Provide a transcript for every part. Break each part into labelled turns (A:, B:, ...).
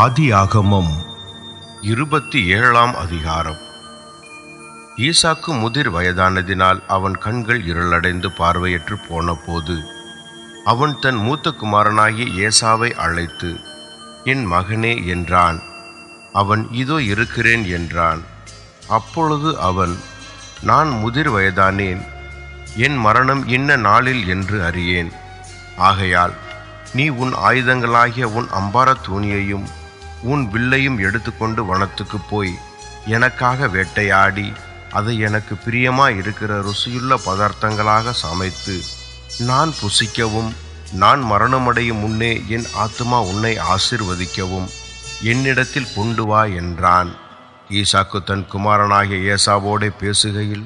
A: ஆதியாகமம் இருபத்தி ஏழாம் அதிகாரம். ஈசாக்கு முதிர் வயதானதினால் அவன் கண்கள் இருளடைந்து பார்வையற்று போனபோது அவன் தன் மூத்த குமாரனாகிய ஏசாவை அழைத்து என் மகனே என்றான். அவன் இதோ இருக்கிறேன் என்றான். அப்பொழுது அவன் நான் முதிர் வயதானேன் என் மரணம் இன்ன நாளில் என்று அறியேன். ஆகையால் நீ உன் ஆயுதங்களாகிய உன் அம்பார தூணியையும் உன் வில்லையும் எடுத்துக்கொண்டு வனத்துக்கு போய் எனக்காக வேட்டையாடி அதை எனக்கு பிரியமா இருக்கிற ருசியுள்ள பதார்த்தங்களாக சமைத்து நான் புசிக்கவும் நான் மரணமடையும் முன்னே என் ஆத்மா உன்னை ஆசிர்வதிக்கவும் என்னிடத்தில் கொண்டு வா என்றான். ஈசாக்கு தன் குமாரனாகிய ஏசாவோடே பேசுகையில்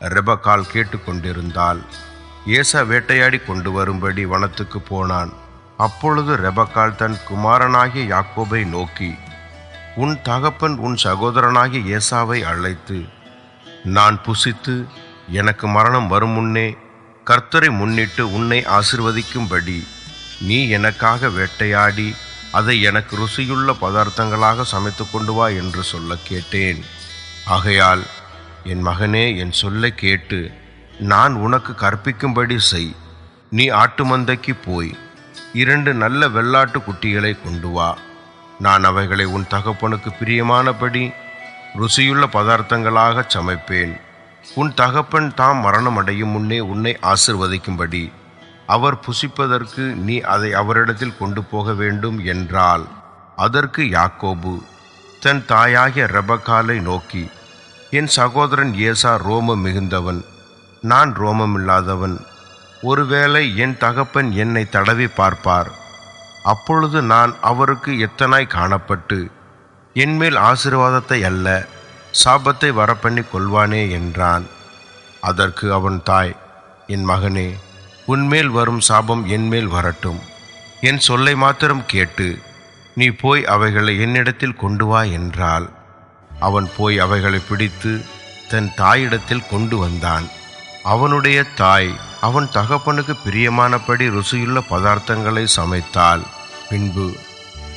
A: ரெபக்கால் கேட்டுக்கொண்டிருந்தாள். ஏசா வேட்டையாடி கொண்டு வரும்படி வனத்துக்கு போனான். அப்பொழுது ரெபக்கால் தன் குமாரனாகிய யாக்கோபை நோக்கி உன் தகப்பன் உன் சகோதரனாகிய ஏசாவை அழைத்து நான் புசித்து எனக்கு மரணம் வரும் முன்னே கர்த்தரை முன்னிட்டு உன்னை ஆசிர்வதிக்கும்படி நீ எனக்காக வேட்டையாடி அதை எனக்கு ருசியுள்ள பதார்த்தங்களாக சமைத்து கொண்டு வா என்று சொல்ல கேட்டேன். ஆகையால் என் மகனே என் சொல்லை கேட்டு நான் உனக்கு கற்பிக்கும்படி செய். நீ ஆட்டு மந்தைக்கு போய் இரண்டு நல்ல வெள்ளாட்டு குட்டிகளை கொண்டு வா. நான் அவைகளை உன் தகப்பனுக்கு பிரியமானபடி ருசியுள்ள பதார்த்தங்களாக சமைப்பேன். உன் தகப்பன் தாம் மரணம் அடையும் முன்னே உன்னை ஆசிர்வதிக்கும்படி. அவர் புசிப்பதற்கு நீ அதை அவரிடத்தில் கொண்டு போக வேண்டும் என்றால் அதற்கு யாக்கோபு தன் தாயாகிய ரெபக்காலை நோக்கி என் சகோதரன் ஏசா ரோமம் மிகுந்தவன். நான் ரோமமில்லாதவன். ஒருவேளை என் தகப்பன் என்னை தடவி பார்ப்பார். அப்பொழுது நான் அவருக்கு எத்தனாய் காணப்பட்டு என்மேல் ஆசீர்வாதத்தை அல்ல சாபத்தை வரப்பண்ணி கொள்வானே என்றான். அதற்கு அவன் தாய் என் மகனே உன்மேல் வரும் சாபம் என்மேல் வரட்டும். என் சொல்லை மாத்திரம் கேட்டு நீ போய் அவைகளை என்னிடத்தில் கொண்டு வா என்றால் அவன் போய் அவைகளை பிடித்து தன் தாயிடத்தில் கொண்டு வந்தான். அவனுடைய தாய் அவன் தகப்பனுக்கு பிரியமானபடி ருசியுள்ள பதார்த்தங்களை சமைத்தாள். பின்பு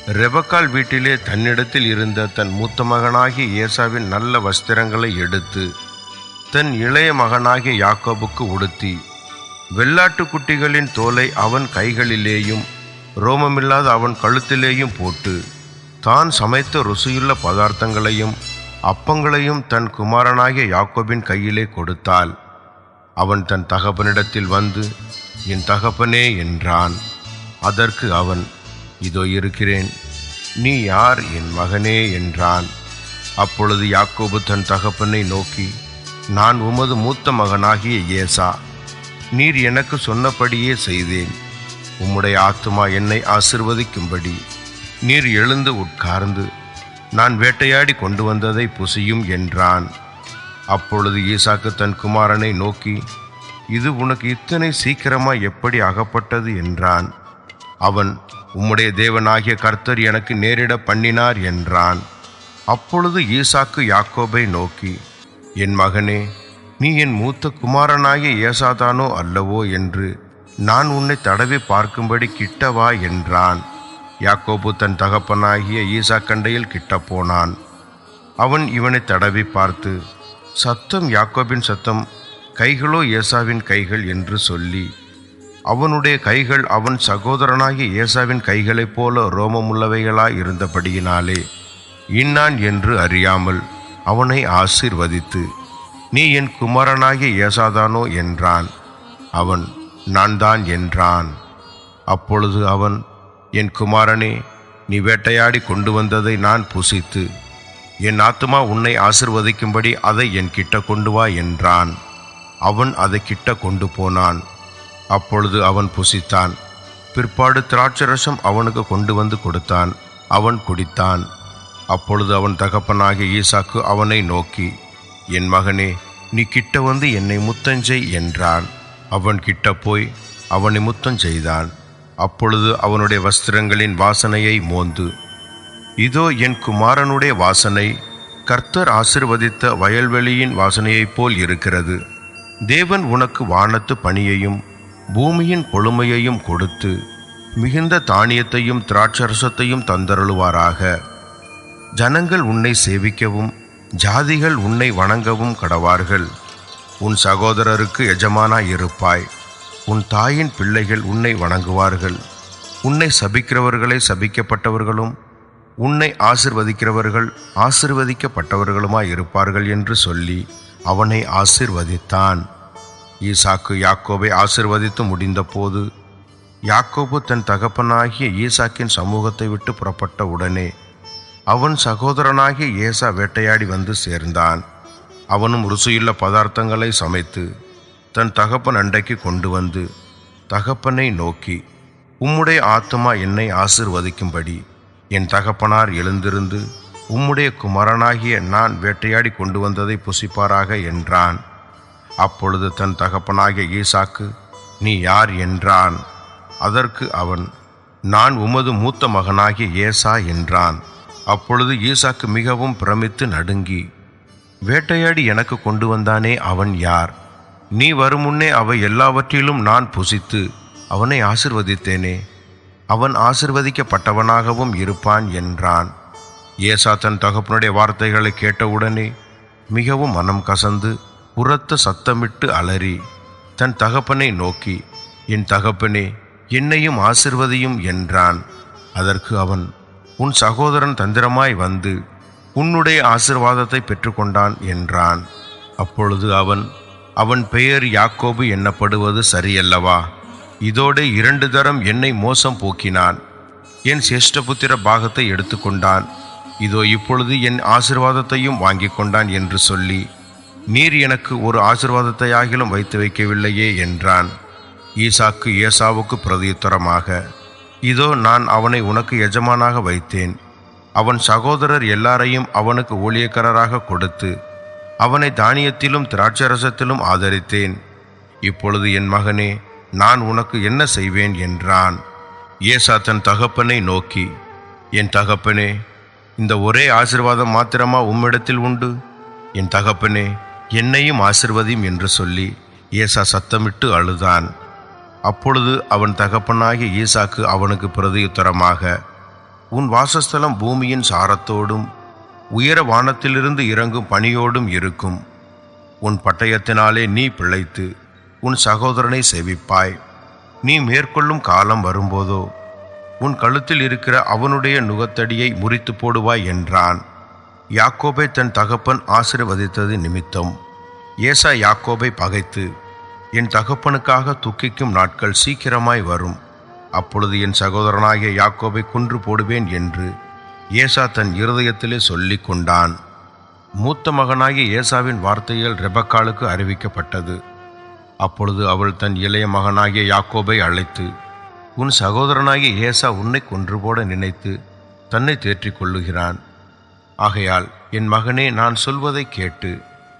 A: ரெபக்கால் வீட்டிலே தன்னிடத்தில் இருந்த தன் மூத்த மகனாகிய ஏசாவின் நல்ல வஸ்திரங்களை எடுத்து தன் இளைய மகனாகிய யாக்கோபுக்கு உடுத்தி வெள்ளாட்டு குட்டிகளின் தோலை அவன் கைகளிலேயும் ரோமமில்லாத அவன் கழுத்திலேயும் போட்டு தான் சமைத்த ருசியுள்ள பதார்த்தங்களையும் அப்பங்களையும் தன் குமாரனாகிய யாக்கோபின் கையிலே கொடுத்தாள். அவன் தன் தகப்பனிடத்தில் வந்து என் தகப்பனே என்றான். அதற்கு அவன் இதோ இருக்கிறேன் நீ யார் என் மகனே என்றான். அப்பொழுது யாக்கோபு தன் தகப்பனை நோக்கி நான் உமது மூத்த மகனாகிய ஏசா நீர் எனக்கு சொன்னபடியே செய்தேன். உம்முடைய ஆத்துமா என்னை ஆசிர்வதிக்கும்படி. நீர் எழுந்து உட்கார்ந்து நான் வேட்டையாடி கொண்டு வந்ததை புசியும் என்றான். அப்பொழுது ஈசாக்கு தன் குமாரனை நோக்கி இது உனக்கு இத்தனை சீக்கிரமாக எப்படி அகப்பட்டது என்றான். அவன் உம்முடைய தேவனாகிய கர்த்தர் எனக்கு நேரிட பண்ணினார் என்றான். அப்பொழுது ஈசாக்கு யாக்கோபை நோக்கி என் மகனே நீ என் மூத்த குமாரனாகிய ஏசாதானோ அல்லவோ என்று நான் உன்னை தடவி பார்க்கும்படி கிட்டவா? என்றான். யாக்கோபு தன் தகப்பனாகிய ஈசா கண்டையில் கிட்ட போனான். அவன் இவனை தடவி பார்த்து சத்தம் யாக்கோபின் சத்தம் கைகளோ ஏசாவின் கைகள் என்று சொல்லி அவனுடைய கைகள் அவன் சகோதரனாகிய ஏசாவின் கைகளைப் போல ரோமமுள்ளவைகளாய் இருந்தபடியினாலே இன்னான் என்று அறியாமல் அவனை ஆசீர்வதித்து நீ என் குமாரனாகிய ஏசாதானோ என்றான். அவன் நான் தான் என்றான். அப்பொழுது அவன் என் குமாரனே நீ வேட்டையாடி கொண்டு வந்ததை நான் புசித்து என் ஆத்துமா உன்னை ஆசிர்வதிக்கும்படி அதை என் கிட்ட கொண்டு வா என்றான். அவன் அதை கிட்ட கொண்டு போனான். அப்பொழுது அவன் புசித்தான். பிற்பாடு திராட்சரசம் அவனுக்கு கொண்டு வந்து கொடுத்தான். அவன் குடித்தான். அப்பொழுது அவன் தகப்பனாகிய ஈசாக்கு அவனை நோக்கி என் மகனே நீ கிட்ட வந்து என்னை முத்தஞ்செய் என்றான். அவன் கிட்ட போய் அவனை முத்தம் செய்தான். அப்பொழுது அவனுடைய வஸ்திரங்களின் வாசனையை மோந்து இதோ என் குமாரனுடைய வாசனை. கர்த்தர் ஆசிர்வதித்த வயல்வெளியின் வாசனையைப் போல் இருக்கிறது. தேவன் உனக்கு வானத்து பணியையும் பூமியின் கொழுமையையும் கொடுத்து மிகுந்த தானியத்தையும் திராட்சரசத்தையும் தந்தருளுவாராக. ஜனங்கள் உன்னை சேவிக்கவும் ஜாதிகள் உன்னை வணங்கவும் கடவார்கள். உன் சகோதரருக்கு எஜமானாய் இருப்பாய் உன் தாயின் பிள்ளைகள் உன்னை வணங்குவார்கள். உன்னை சபிக்கிறவர்களை சபிக்கப்பட்டவர்களும் உன்னை ஆசிர்வதிக்கிறவர்கள் ஆசிர்வதிக்கப்பட்டவர்களுமாய் இருப்பார்கள் என்று சொல்லி அவனை ஆசிர்வதித்தான். ஈசாக்கு யாக்கோபை ஆசிர்வதித்து முடிந்தபோது யாக்கோபு தன் தகப்பனாகிய ஈசாக்கின் சமூகத்தை விட்டு புறப்பட்ட உடனே அவன் சகோதரனாகிய ஏசா வேட்டையாடி வந்து சேர்ந்தான். அவனும் ருசியுள்ள பதார்த்தங்களை சமைத்து தன் தகப்பன் அண்டைக்கு கொண்டு வந்து தகப்பனை நோக்கி உம்முடைய ஆத்துமா என்னை ஆசிர்வதிக்கும்படி என் தகப்பனார் எழுந்திருந்து உம்முடைய குமரனாகிய நான் வேட்டையாடி கொண்டு வந்ததை புசிப்பாராக என்றான். அப்பொழுது தன் தகப்பனாகிய ஈசாக்கு நீ யார்? என்றான். அதற்கு அவன் நான் உமது மூத்த மகனாகிய ஏசா என்றான். அப்பொழுது ஈசாக்கு மிகவும் பிரமித்து நடுங்கி வேட்டையாடி எனக்கு கொண்டு வந்தானே அவன் யார்? நீ வருமுன்னே அவை எல்லாவற்றிலும் நான் புசித்து அவனை ஆசிர்வதித்தேனே? அவன் ஆசிர்வதிக்கப்பட்டவனாகவும் இருப்பான் என்றான். ஏசா தன் தகப்பனுடைய வார்த்தைகளை கேட்டவுடனே மிகவும் மனம் கசந்து உரத்த சத்தமிட்டு அலறி தன் தகப்பனை நோக்கி என் தகப்பனே என்னையும் ஆசிர்வதியும் என்றான். அதற்கு அவன் உன் சகோதரன் தந்திரமாய் வந்து உன்னுடைய ஆசிர்வாதத்தை பெற்றுக்கொண்டான் என்றான். அப்பொழுது அவன் அவன் பெயர் யாக்கோபு எண்ணப்படுவது சரியல்லவா? இதோடு இரண்டு தரம் என்னை மோசம் போக்கினான். என் சேஷ்டபுத்திர பாகத்தை எடுத்துக்கொண்டான். இதோ இப்பொழுது என் ஆசிர்வாதத்தையும் வாங்கி கொண்டான் என்று சொல்லி நீர் எனக்கு ஒரு ஆசிர்வாதத்தையாகிலும் வைத்து வைக்கவில்லையே என்றான். ஈசாக்கு ஏசாவுக்கு பிரதியுத்தரமாக இதோ நான் அவனை உனக்கு எஜமானாக வைத்தேன். அவன் சகோதரர் எல்லாரையும் அவனுக்கு ஊழியக்காரராக கொடுத்து அவனை தானியத்திலும் திராட்சரசத்திலும் ஆதரித்தேன். இப்பொழுது என் மகனே நான் உனக்கு என்ன செய்வேன் என்றான். ஏசா தன் தகப்பனை நோக்கி என் தகப்பனே இந்த ஒரே ஆசிர்வாதம் மாத்திரமா உம்மிடத்தில் உண்டு? என் தகப்பனே என்னையும் ஆசிர்வதியும் என்று சொல்லி ஏசா சத்தமிட்டு அழுதான். அப்பொழுது அவன் தகப்பனாகிய ஈசாக்கு அவனுக்கு பிரதியுத்தரமாக உன் வாசஸ்தலம் பூமியின் சாரத்தோடும் உயர வானத்திலிருந்து இறங்கும் பணியோடும் இருக்கும். உன் பட்டயத்தினாலே நீ பிழைத்து உன் சகோதரனை சேவிப்பாய். நீ மேற்கொள்ளும் காலம் வரும்போதோ உன் கழுத்தில் இருக்கிற அவனுடைய நுகத்தடியை முறித்து போடுவாய் என்றான். யாக்கோபை தன் தகப்பன் ஆசீர்வதித்தது நிமித்தம். ஏசா யாக்கோபை பகைத்து என் தகப்பனுக்காக துக்கிக்கும் நாட்கள் சீக்கிரமாய் வரும். அப்பொழுது என் சகோதரனாகிய யாக்கோபை கொன்று போடுவேன் என்று ஏசா தன் இருதயத்திலே சொல்லி கொண்டான் மூத்த மகனாகிய ஏசாவின் வார்த்தைகள் ரெபக்காலுக்கு அறிவிக்கப்பட்டது. அப்பொழுது அவள் தன் இளைய மகனாகிய யாக்கோபை அழைத்து உன் சகோதரனாகிய ஏசா உன்னை கொன்று போட நினைத்து தன்னை தேற்றிக் கொள்ளுகிறான். ஆகையால் என் மகனே நான் சொல்வதை கேட்டு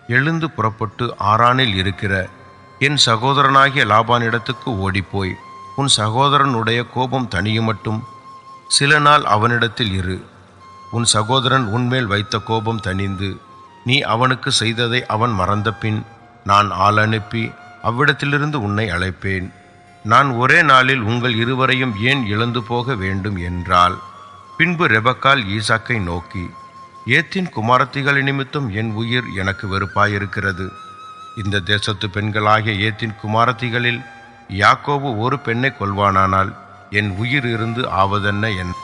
A: எழுந்து புறப்பட்டு ஆறானில் இருக்கிற என் சகோதரனாகிய லாபானிடத்துக்கு ஓடிப்போய் உன் சகோதரனுடைய கோபம் தணியுமட்டும். சில நாள் அவனிடத்தில் இரு. உன் சகோதரன் உன்மேல் வைத்த கோபம் தணிந்து நீ அவனுக்கு செய்ததை அவன் மறந்த பின் நான் ஆள் அனுப்பி அவ்விடத்திலிருந்து உன்னை அழைப்பேன். நான் ஒரே நாளில் உங்கள் இருவரையும் ஏன் இழந்து போக வேண்டும் என்றால் பின்பு ரெபக்கால் ஈசாக்கை நோக்கி ஏத்தின் குமாரத்திகள் நிமித்தம் என் உயிர் எனக்கு வெறுப்பாயிருக்கிறது. இந்த தேசத்து பெண்களாகிய ஏத்தின் குமாரத்திகளில் யாக்கோவு ஒரு பெண்ணை கொள்வானானால் என் உயிர் இருந்து ஆவதென்ன என்